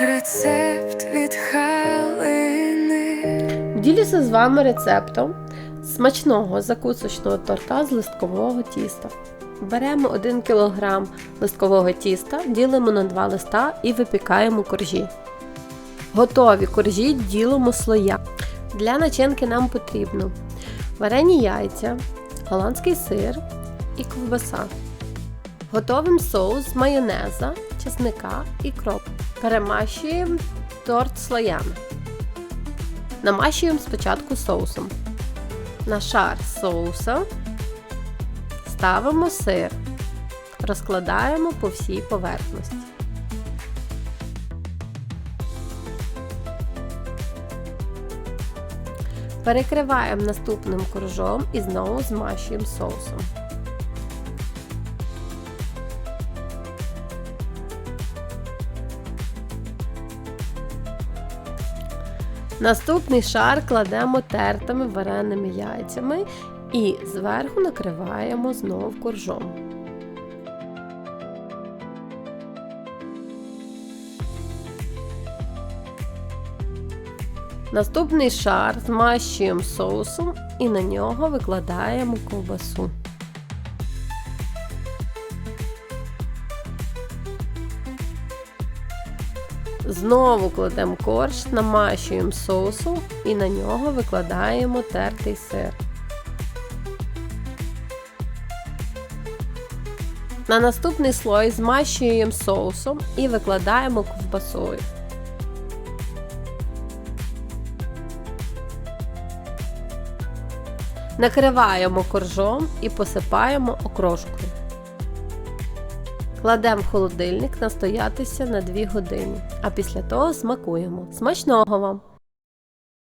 Рецепт від Халини. Ділюся з вами рецептом смачного закусочного торта з листкового тіста. Беремо 1 кг листкового тіста, ділимо на 2 листа і випікаємо коржі. Готові коржі ділимо слоя. Для начинки нам потрібно варені яйця, голландський сир і ковбаса. Готовим соус з майонеза, чесника і кропу. Перемащуємо торт слоями. Намащуємо спочатку соусом. На шар соуса ставимо сир, розкладаємо по всій поверхності. Перекриваємо наступним коржом і знову змащуємо соусом. Наступний шар кладемо тертими вареними яйцями і зверху накриваємо знову коржом. Наступний шар змащуємо соусом і на нього викладаємо ковбасу. Знову кладемо корж, намащуємо соусом і на нього викладаємо тертий сир. На наступний слой змащуємо соусом і викладаємо ковбасою. Накриваємо коржом і посипаємо окрошкою. Кладемо в холодильник настоятися на 2 години, а після того смакуємо. Смачного вам!